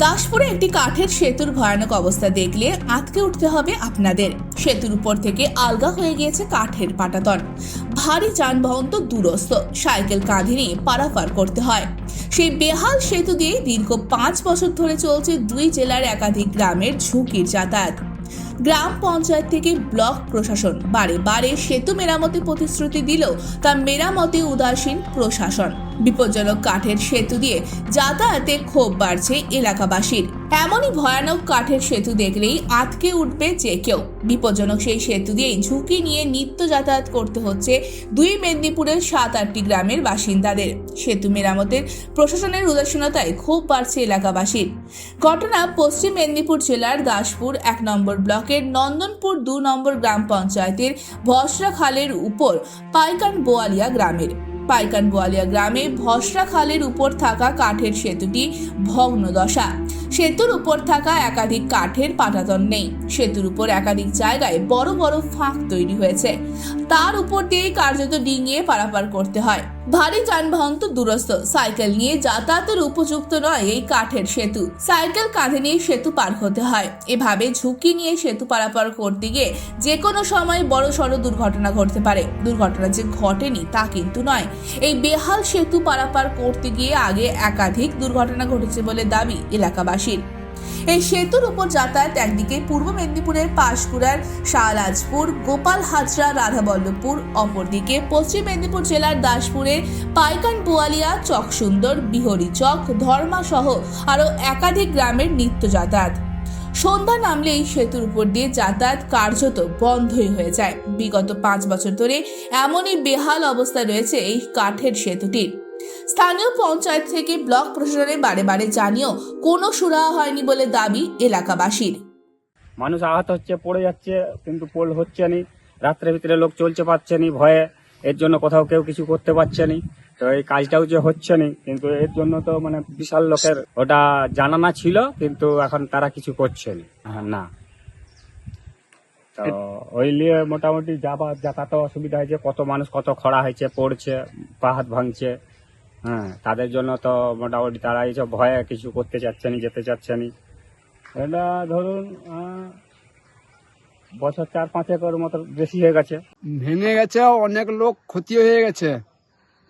দাসপুরে একটি কাঠের সেতুর ভয়ানক অবস্থা দেখলে আটকে উঠতে হবে আপনাদের। সেতুর উপর থেকে আলগা হয়ে গিয়েছে কাঠের পাটাতন। ভারী যানবাহন তো দূরস্থ সাইকেল কাঁধে নিয়ে পারাপার করতে হয়। সেই বেহাল সেতু দিয়ে দীর্ঘ পাঁচ বছর ধরে চলছে দুই জেলার একাধিক গ্রামের ঝুঁকির যাতায়াত। গ্রাম পঞ্চায়েত থেকে ব্লক প্রশাসন বারে বারে সেতু মেরামতে প্রতিশ্রুতি দিলেও তা মেরামতে উদাসীন প্রশাসন। বিপজ্জনক কাঠের সেতু দিয়ে যাতায়াতে ক্ষোভ বাড়ছে এলাকাবাসীর। এমনই ভয়ানক কাঠের সেতু দেখলেই আটকে উঠবে যে কেউ। বিপজ্জনক সেই সেতু দিয়েই ঝুঁকি নিয়ে নিত্য যাতায়াত করতে হচ্ছে দুই মেদিনীপুরের সাত আটটি গ্রামের বাসিন্দাদের। সেতু মেরামতের প্রশাসনের উদাসীনতায় ক্ষোভ বাড়ছে এলাকাবাসীর। ঘটনা পশ্চিম মেদিনীপুর জেলার দাসপুর এক নম্বর ব্লকের নন্দনপুর দু নম্বর গ্রাম পঞ্চায়েতের ভসরা খালের উপর পাইকান বোয়ালিয়া গ্রামের। পাইকান বোয়ালিয়া গ্রামে ভসরা খালের উপর থাকা কাঠের সেতুটি ভগ্ন দশা। সেতুর উপর থাকা একাধিক কাঠের পাটাতন নেই। সেতুর উপর একাধিক জায়গায় বড় বড় ফাঁক তৈরি হয়েছে। তার উপর দিয়ে কার্যত ডিঙিয়ে পারাপার করতে হয়। ভারী যানবাহন তো দূরস্থ। সাইকেল নিয়ে যাতায়াতের উপযুক্ত নয় এই কাঠের সেতু। সাইকেল কাঁধে নিয়ে সেতু পার হতে হয়। এভাবে ঝুঁকি নিয়ে সেতু পারাপার করতে গিয়ে যে কোনো সময় বড় সড়ো দুর্ঘটনা ঘটতে পারে। দুর্ঘটনা যে ঘটেনি তা কিন্তু নয়। এই বেহাল সেতু পারাপার করতে গিয়ে আগে একাধিক দুর্ঘটনা ঘটেছে বলে দাবি এলাকাবাসীর। এই সেতুর উপর যাতায়াত একদিকে পূর্ব মেদিনীপুরের পাঁশকুড়ার শাহরাজপুর, গোপাল হাজরা, রাধাবল্লভপুর, অপরদিকে পশ্চিম মেদিনীপুর জেলার দাসপুরের পাইকান বোয়ালিয়া চকসুন্দর, বিহরি চক, ধর্মা সহ আরও একাধিক গ্রামের নিত্য যাতায়াত। সন্ধ্যা নামলে এই সেতুর উপর দিয়ে যাতায়াত কার্যত বন্ধই হয়ে যায়। বিগত পাঁচ বছর ধরে এমনই বেহাল অবস্থা রয়েছে এই কাঠের সেতুটির। স্থানীয় পঞ্চায়েত থেকে ব্লক প্রশাসনের বারে বারে জানিয়েও কোনো সুরাহা হয়নি বলে দাবি এলাকাবাসীর। মানুষ আহত হচ্ছে পড়ে যাচ্ছে কিন্তু পোল হচ্ছে নি। রাত্রের ভিতরে লোক চলতে পারছে নি ভয়ে। এর জন্য কোথাও কেউ কিছু করতে পারছে নি। তো এই কাজটাও যে হচ্ছে নি কিন্তু এর জন্য তো মানে বিশাল লোকের ওটা জানানা ছিল কিন্তু এখন তারা কিছু করছে নি। হ্যাঁ, না। তো ওই নিয়ে মোটামুটি যাবা যাতায়াত অসুবিধা হয়েছে। কত মানুষ কত খরা হয়েছে পড়ছে পা হাত ভাঙছে। হ্যাঁ তাদের জন্য তো মোটামুটি তারা এইসব ভয়ে কিছু করতে চাচ্ছে না যেতে চাচ্ছে না এটা ধরুন বছর চার পাঁচ একর মতো বেশি হয়ে গেছে। ভেঙে গেছে, অনেক লোক ক্ষতি হয়ে গেছে।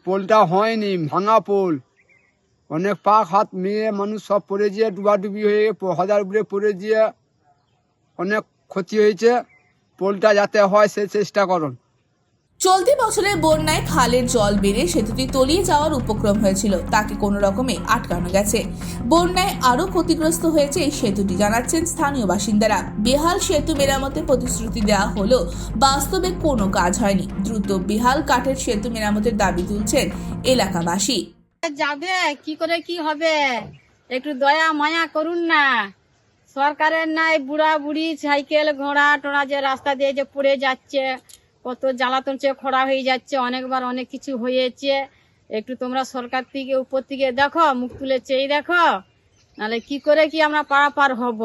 পোলটা হয়নি, ভাঙা পোল। অনেক পাক হাত মেয়ে মানুষ সব পড়ে গিয়ে, ডুবাডুবি হয়ে হাজার উপরে পড়ে গিয়ে অনেক ক্ষতি হয়েছে। পোলটা যাতে হয়, সে চেষ্টা করুন। চলতি বছরের বন্যায় খালের জল বেড়ে সেতুটি তলিয়ে যাওয়ার উপক্রম হয়েছিল। তাকে কোনো রকমে আটকানো গেছে। বন্যায় আরও ক্ষতিগ্রস্ত হয়েছে এই সেতুটি, জানাচ্ছেন স্থানীয় বাসিন্দারা। বেহাল সেতু মেরামতের প্রতিশ্রুতি দেওয়া হলেও বাস্তবে কোনো কাজ হয়নি। দ্রুত বেহাল কাঠের সেতু মেরামতের দাবি তুলছেন এলাকাবাসী। যাবে, কি করে কি হবে? একটু দয়া, মায়া করুন না। সরকারের নাই বুড়া বুড়ি সাইকেল, ঘোড়া, টোড়া যে রাস্তা দিয়ে যে পড়ে যাচ্ছে। কত জ্বালাতন চেয়ে খরা হয়ে যাচ্ছে, অনেকবার অনেক কিছু হয়েছে। একটু তোমরা সরকার থেকে, উপর থেকে দেখো, মুখ তুলে চেয়ে দেখো, নাহলে কি করে কি আমরা পারাপার হব?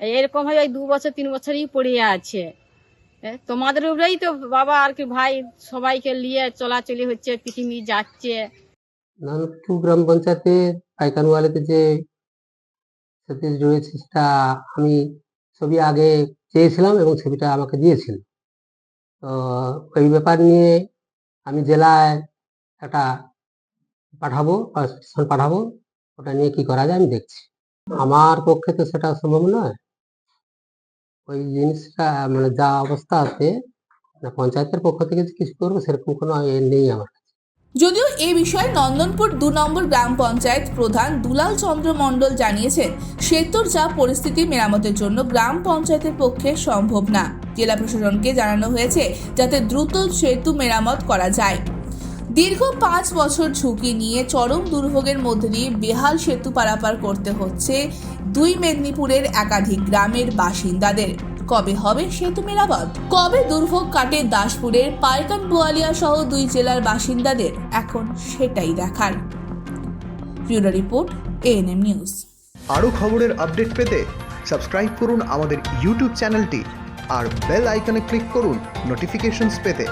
এরকম ভাবে এই দু বছর, তিন বছরই পড়ে আছে। তোমাদের উপরেই তো বাবা আর কি ভাই সবাইকে নিয়ে চলাচলি হচ্ছে, পৃথিবী যাচ্ছে। নানকটু গ্রাম পঞ্চায়েতে পাইকানওয়ালিতে যে সেটা আমি ছবি আগে চেয়েছিলাম এবং ছবিটা আমাকে দিয়েছিল। তো ওই ব্যাপার নিয়ে আমি জেলায় একটা পাঠাবো পাঠাবো। ওটা নিয়ে কি করা যায় আমি দেখছি। আমার পক্ষে তো সেটা সম্ভব নয়। ওই জিনিসটা মানে যা অবস্থা আছে পঞ্চায়েতের পক্ষ থেকে কিছু করব, সেরকম কোনো নেই আমার যদিও এ বিষয়ে নন্দনপুর দু নম্বর গ্রাম পঞ্চায়েত প্রধান দুলাল চন্দ্র মণ্ডল জানিয়েছেন, সেতুর যা পরিস্থিতি মেরামতের জন্য গ্রাম পঞ্চায়েতের পক্ষে সম্ভব না। জেলা প্রশাসনকে জানানো হয়েছে, যাতে দ্রুত সেতু মেরামত করা যায়। দীর্ঘ পাঁচ বছর ঝুঁকি নিয়ে চরম দুর্ভোগের মধ্যে দিয়ে বেহাল সেতু পারাপার করতে হচ্ছে দুই মেদিনীপুরের একাধিক গ্রামের বাসিন্দাদের। কবে হবে সেতু মেরামত? কবে দুর্ভোগ কাটে দাসপুরের পাইকান বোয়ালিয়া সহ দুই জেলার বাসিন্দাদের? এখন সেটাই দেখার। Bureau report, ANM news. আরও খবরের আপডেট পেতে সাবস্ক্রাইব করুন আমাদের ইউটিউব চ্যানেলটি আর বেল আইকনে ক্লিক করুন নোটিফিকেশনস পেতে।